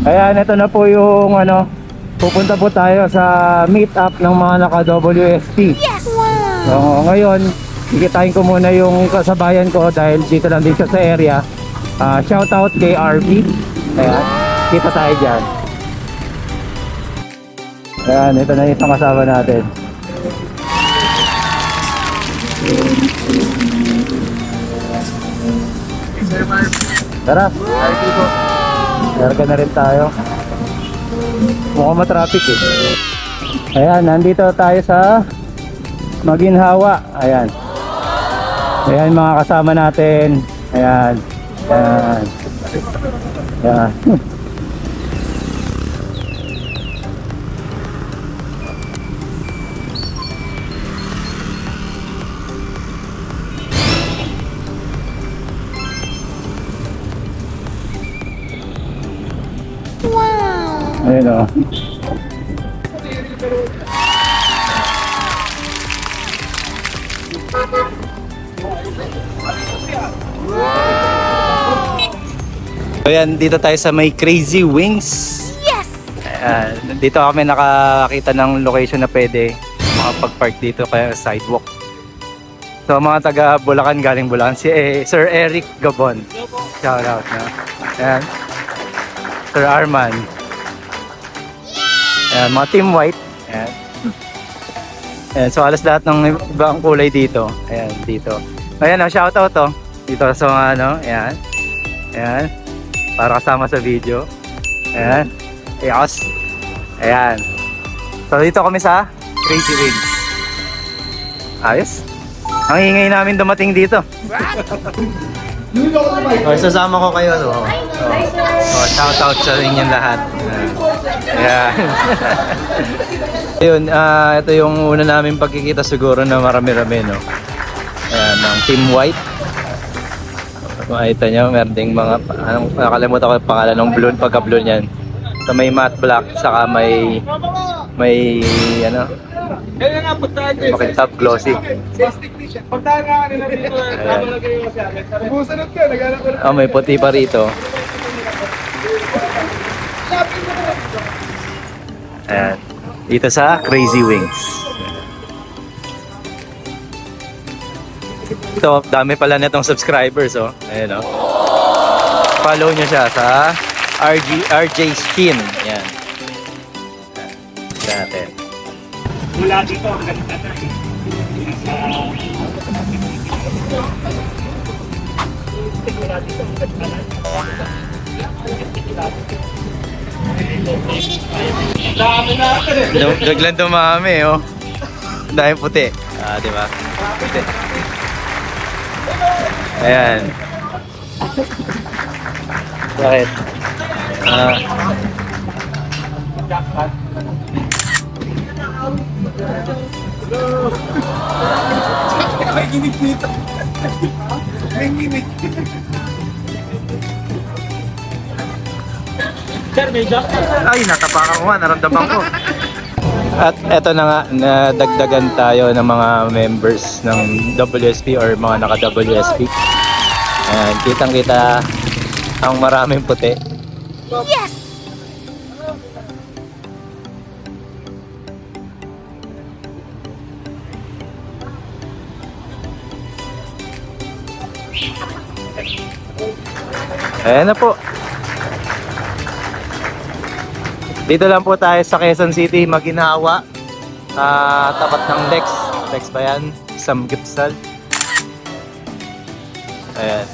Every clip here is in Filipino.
Ayan, ito na po yung ano, pupunta po tayo sa meet up ng mga naka-WSP. Yes! So, ngayon, ikitain ko muna yung kasabayan ko dahil dito lang din siya sa area. Ah, shout out kay RB. Ayan, kita tayo dyan. Ayan, ito na yung kasama natin. Tara, RB ko. Karga na rin tayo. Mukhang matraffic eh. Ayan, nandito tayo sa Maginhawa. Ayan. Ayan mga kasama natin. Ayan. Ayan. Ayan. Wow! Ayan o. Ayan, dito tayo sa may Crazy Wings. Yes! Ayan, dito kami nakakita ng location na pwede makapag-park dito kaya sidewalk. So mga taga Bulacan, galing Bulacan, si eh, Sir Eric Gabon. Shout out na. Ayan. Sir Arman. Ayan, mga Team White. Ayan. Ayan, so alas lahat ng ibang kulay dito. Ayan, dito. Ayan, oh, shout out to. Dito sa mga ano, ayan. Ayan. Para kasama sa video. Ayan. Yes. Ayan. So dito kami sa Crazy Wings. Ayos. Ang ingay namin dumating dito. Oh, sasama ko kayo, no? Oh, oh shout out sa inyong lahat. Ayan. Ayun, ah, ito yung una namin pagkikita siguro na marami-rami, no? Ayan, ng Team White. Makita nyo, meron ding mga, anong, nakalimutan ko yung pangalan ng blue, pagka-blue niyan. So may matte black, saka may, may, ano, Kaya nga, puntahan nyo. makintab glossy. Sa technician. Puntahan nga kanila dito. Tama na kayo sa amin. Busanot ka, naghanap ko na. Oh, may puti pa rito. Ayan. Dito sa Crazy Wings. Ito, dami pala netong subscribers, oh. Ayan, oh. Follow nyo siya sa RG, RJ Skin. Ayan. Mula dito, ang ganda na. Dami na ako eh. Biglang dumami, oh. Dahil puti. Ah, di ba? Puti. Ayan. Bakit? Ah, May ginig dito. May ginig. Sir, may jacket. ay, natapakan ko nga, naramdaman ko. At eto na nga, nadagdagan tayo ng mga members ng WSP or mga naka-WSP. Ayan, kitang-kita ang maraming puti. Yes! Ayan na po. Dito lang po tayo sa Quezon City, Maginawa. Ah, tapat ng Lex. Lex ba yan? Sam Gipsal. Ayan.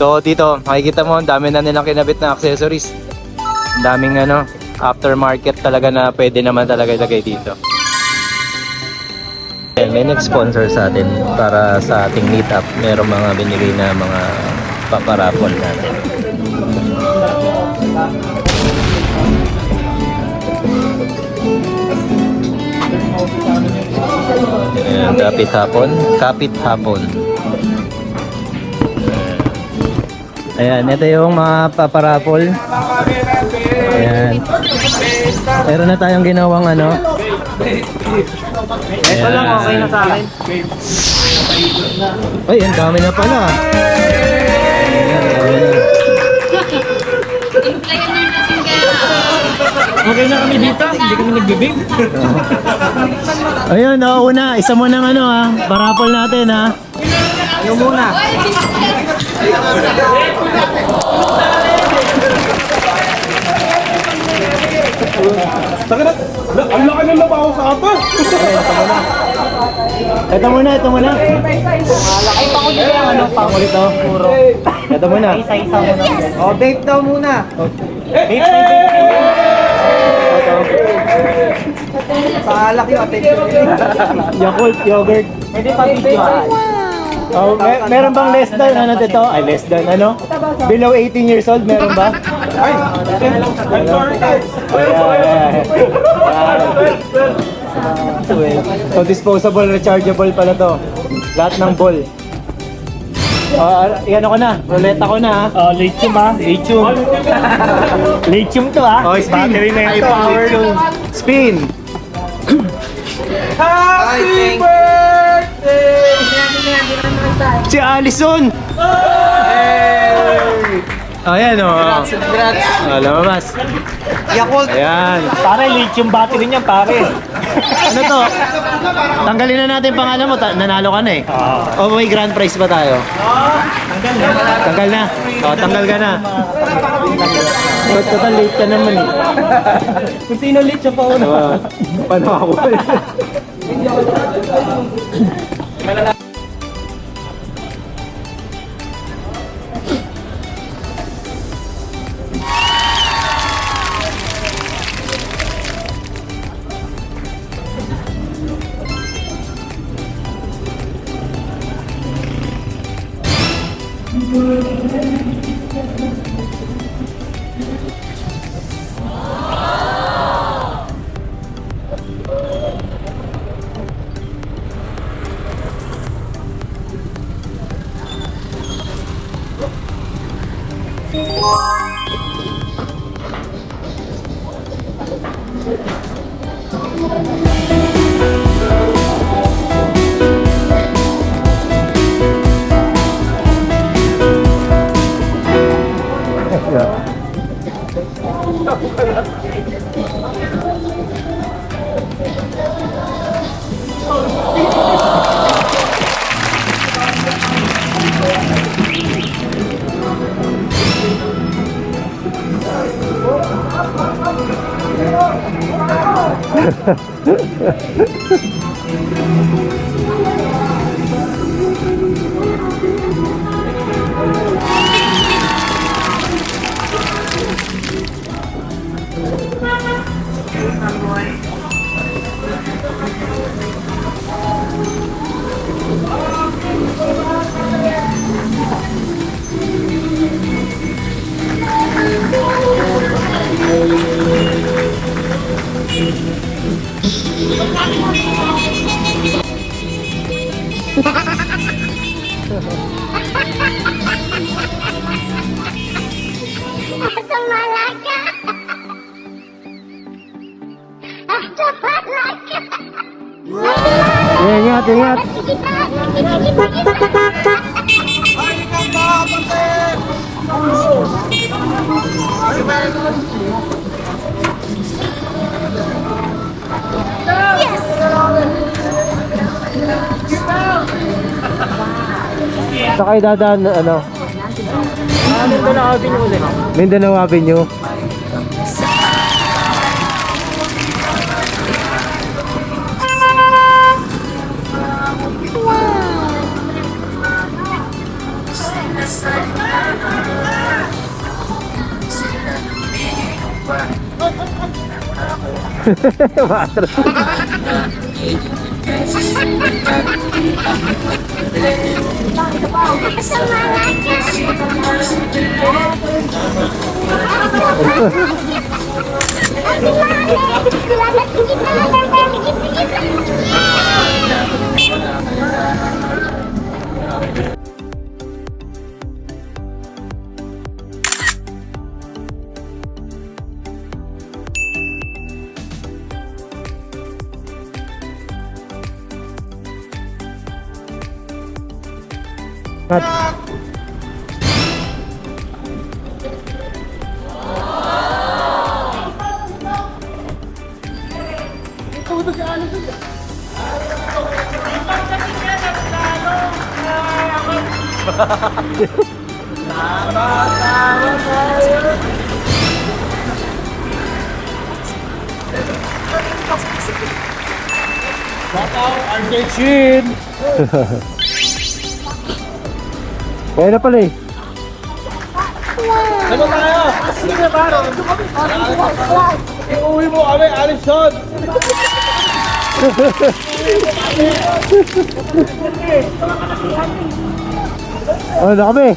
So dito, makikita mo, ang dami na nilang kinabit na accessories. Ang daming ano, aftermarket talaga na pwede naman talaga ilagay dito. Ayan, may nag-sponsor sa atin para sa ating meetup. Merong mga binigay na mga paparapol natin. Ayan, kapit hapon. Kapit hapon. Ayan, ito yung mga paparapol. Ayan. Meron na tayong ginawang ano. Ito lang, okay na sa akin. Ay, ang dami na pala. Ayan, dami Okay na kami dito. Hindi kami nagbibig. Ayun, oh, una, isa mo ng ano ha, parapol natin ha. Yung muna. Taka na. Ang laki ng labaw sa apa. Ito muna, ito muna. Ay, pangulit yung ano, pangulit to. Puro. Ito muna. Isa-isa muna. Oh, vape daw muna. Paalak yung attention. Yakult yogurt. Pwede pa video. Oh, may, meron bang less than ano dito? Ay, less than ano? Below 18 years old, meron ba? Ay, I'm sorry guys. So disposable, rechargeable pala to. Lahat ng ball. Oh, yan ako na. Ruleta ko na. ha. Oh, lithium ah. Lithium. lithium to ah. Oh. Battery na High ito. power. Spin. Happy birthday! Si Allison. Oh, ayan oh. Congrats. Oh, lumabas. Yakult. Ayan. Pare, lithium battery niyan pare. Ano to? Tanggalin na natin pangalan mo. Ta- nanalo ka na eh. Ah. O may grand prize pa tayo? Tanggal na. O, tanggal ka na. But total late ka naman eh. Kung sino lit siya pa una. Paano ako? Oh boy. Ingat, ingat. Sa kayo dadaan, ano? Mindanao Avenue ulit. Mindanao Avenue. Bakit? Cut. Tama-tama tayo! Shout out, Argentin! Kaya na pala eh. Ano tayo? Sige, paro. Iuwi mo kami, Alison. Ano na kami?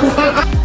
Ingat.